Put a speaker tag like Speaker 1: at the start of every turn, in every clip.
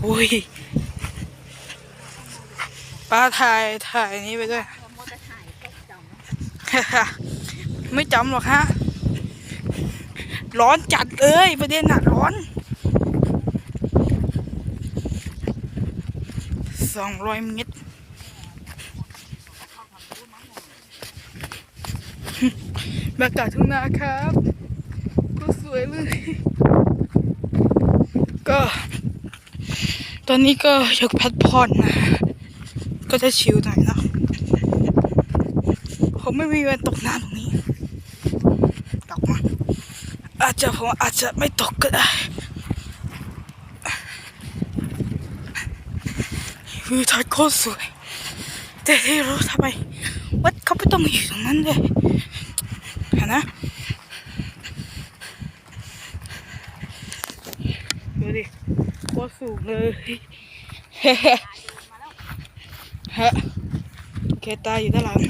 Speaker 1: โอ้ยป้าถ่ายถ่ายนี้ไปด้วย
Speaker 2: มอเตอร์ไซค์ก็จำ
Speaker 1: ไม่จำหรอกฮะ ร้อนจัดเลยประเด็นน่ะร้อนสองร้อยเมตรบรรยากาศทุ่งนาครับ ก็สวยเลย ก็ ตอนนี้ก็อยากพักผ่อนนะ ก็จะชิลหน่อยเนาะผมไม่มีวันตกน้ำตรงนี้ตกมาอาจจะผมอาจจะไม่ตกก็ได้วิวทัศน์โคตรสวย แต่ที่รู้ทำไมวัดเขาไม่ต้องอยู่ตรงนั้นเลยเห็นนะดูดิโค ตรสูงเลยเฮ้ฮะเคตาอยู่ด้านหลัง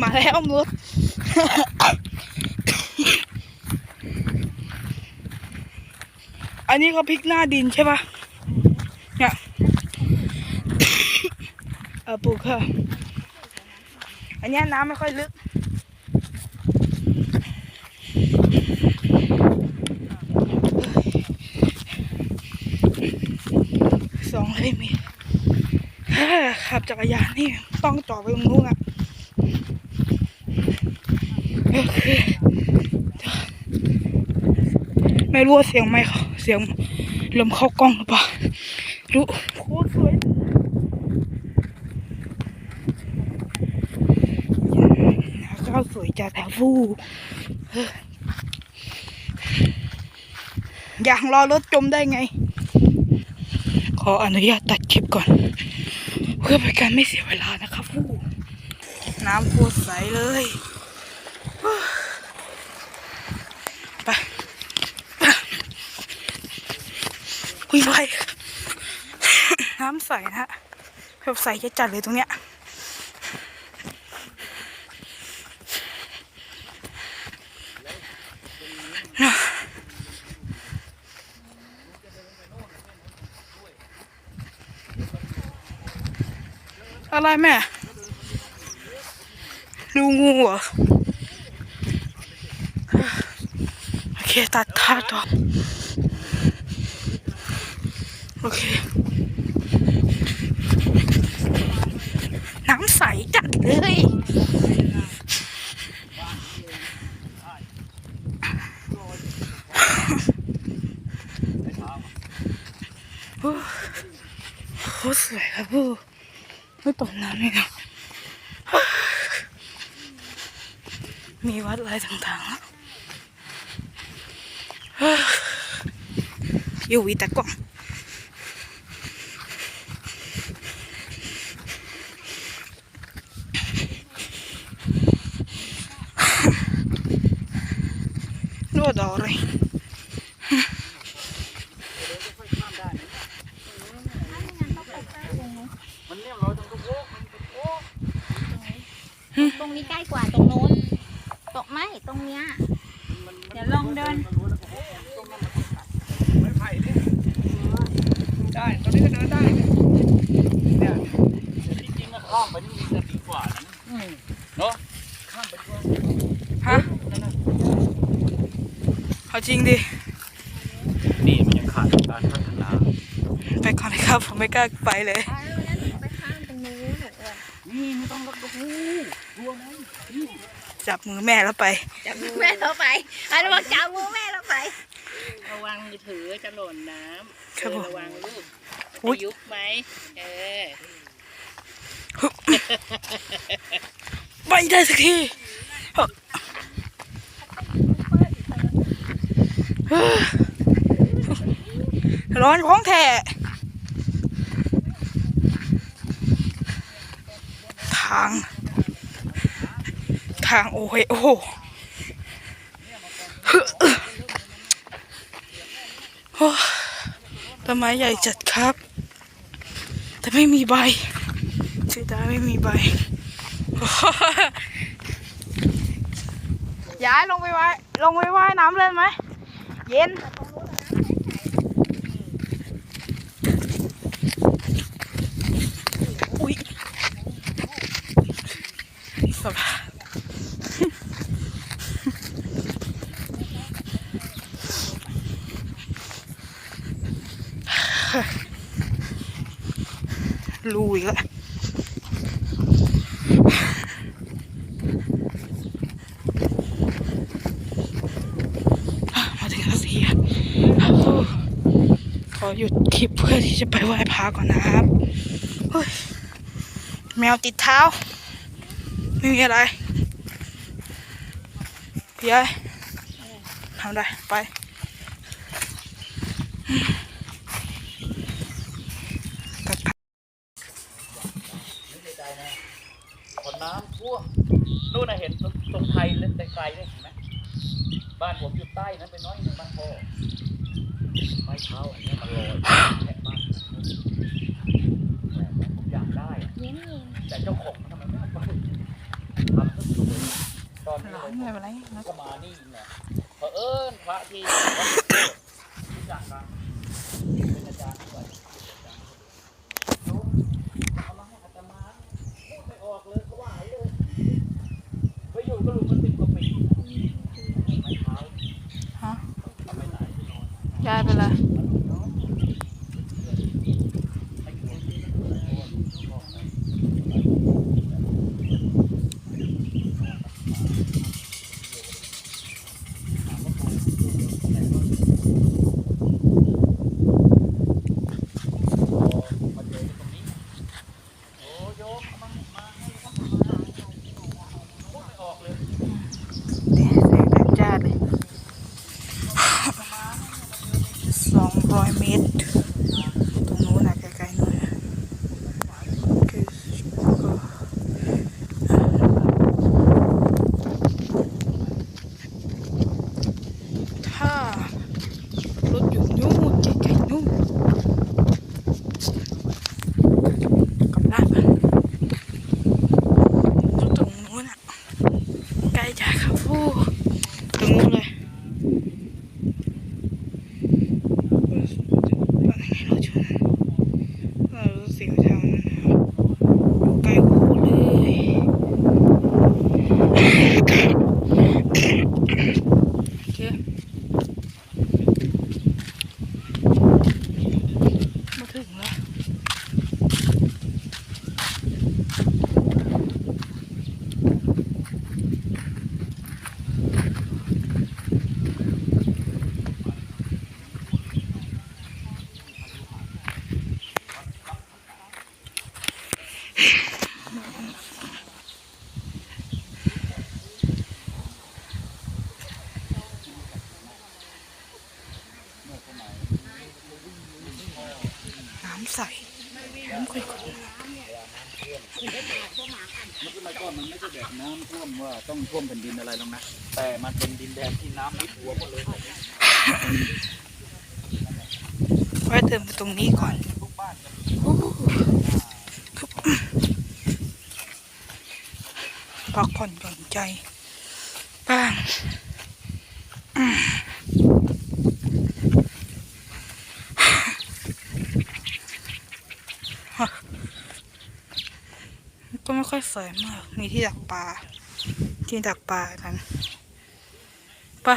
Speaker 1: มาแล้วมดอันนี้เขาพลิกหน้าดินใช่ปะเนี่ยเออปลูกค่ะ อันเนี้ยน้ำไม่ค่อยลึก สองเลยมีขับจักรยานนี่ต้องจอดไปตรงนู้นอะโอเคไม่รู้ว่าเสียงไม่เขาเสียงลมเข้ากล้องหรือเปล่าดูโคตรสวยก็สวยจากแถวฟูเอออยางรอรถจมได้ไง ขออนุญาตตัดคลิปก่อน เพื่อเป็นการไม่เสียเวลานะครับฟูน้ำโคตรใสเลยไปอุ้ยไปน้ำใสนะฮะแบบใสจะจัดเลยตรงเนี้ย อะไรแม่ ดูงูเหรอโอเค ตัดท่าต่อโอเค น้ำใสจัดเลยโอ้โหสวยครับพู ไม่ตกน้ำเลยนะมีวัดอะไรต่างๆอะอยู่วีตะกล้องนวดอะไร
Speaker 3: มันเนี่ยเราต้องโอ้มันโอ้
Speaker 2: ตรงนี้ใกล้กว่าตรงโน้นตรงไม่ตรงเนี้ยเดี๋ยวลองเดิน
Speaker 3: ไม่ไผ่เนี่ยได้ตอนนี้ก็เดินได้เนี่ยเนี่ยแต่ที่จริงก็ข้ามไปนี่จะดีกว่านะเนาะข้ามไปดีกว่า
Speaker 1: ฮะเอาจริงดิ
Speaker 3: นี่มันยังขาดการพัฒนา
Speaker 1: ไปก่อนเลยครับผมไม่กล้าไปเลย
Speaker 2: เอาแล้วหนูไปข้ามตรงนู้นเออ
Speaker 3: นี่ไม่ต้องรับดูดวงนั้น
Speaker 1: จับมือแม่แล้วไป
Speaker 2: จับมือแม่เราไปอันนี้บอกจับมือแม่เราไป
Speaker 4: ระวังมือถือจะหล่นน้ำ
Speaker 1: ครับผม
Speaker 4: เออระวังลูก
Speaker 1: อุ๊ย
Speaker 4: จะยุบไหมเออ
Speaker 1: ไปได้สักทีเฮ้ยร้อนของแท้ทางางโอ้ยโอ้โหต้นไม้ใหญ่จัดครับ แต่ไม่มีใบเสียดายไม่มีใบ ย้ายลงไปไว้ลงไปว่ายน้ำเล่นไหม เย็น อุ้ยสบาย ลุยละมาถึงแล้วสิขอหยุดคลิปเพื่อที่จะไปไหว้พระก่อนนะครับแมวติดเท้า ไม่มีอะไรพี่ไอ้ทำได้ ไป กัดผัก
Speaker 3: พอ น้ำท่วมนู่นน่ะเห็นตรงไทยเล่นไกลๆเนี่ยเห็นไหมบ้านผมอยู่ใต้นั้นไปน้อยหนึ่งบ้านพ่อไม้เท้าอันนี้มันลอยแฉะมากแหม่ผมอยากได้อะแต่เจ้าของมันทำไมไม่เอาไปทำซะสวยตอนนี้
Speaker 1: ร้า
Speaker 3: เล
Speaker 1: น
Speaker 3: ย
Speaker 1: อะไร
Speaker 3: ก็มานี่เนี่ยเผอิญพระที่วัดรู้จักกันเป็นอาจารย์ด้วยมเอามาให้อาตมาพูดไม่ออกเลยเขาว่าเลยไปอยู่ก็รู้มันสิบกว่าปีไม้เท้า
Speaker 1: ฮะ
Speaker 3: ทำไม่ไหน
Speaker 1: ย้ายไปเลย
Speaker 3: มาเจอที่ตรงนี้โอ้โยมเอามามาให้เขามาพูดไม่ออกเลย
Speaker 1: เดี๋ยวแสงจัดจ้าเลย สองร้อยเมตร ตรงนู้นนะไกลๆหน่อยนะคือถ้ารถอยู่นู่นไกลๆนู่นกลับบ้านมันอยู่ตรงนู้นอะ ใกล้จากคาฟูตรงนู้นเลยเราชน เรารู้เสียงทางอยู่ใกล้โคเลยโอเคมาถึงแล้ว น้ำใส น้ำขุ่น
Speaker 3: เมื่อสมัยก่อนมันไม่ใช่แบบน้ำ ท่วมว่าต้องท่วมแผ่นดินอะไรหรอกนะ แต่มันเป็นดินแดนที่น้ำมิดหัวหมดเลย
Speaker 1: ไว้เติมตรงนี้ก่อน
Speaker 3: ทุกบ้านจะ
Speaker 1: พักผ่อนหย่อนใจบ้างอืมฮะก็ไม่ ค่อยสวยมาก มีที่ดักปลา ที่ดักปลากันไป่ะ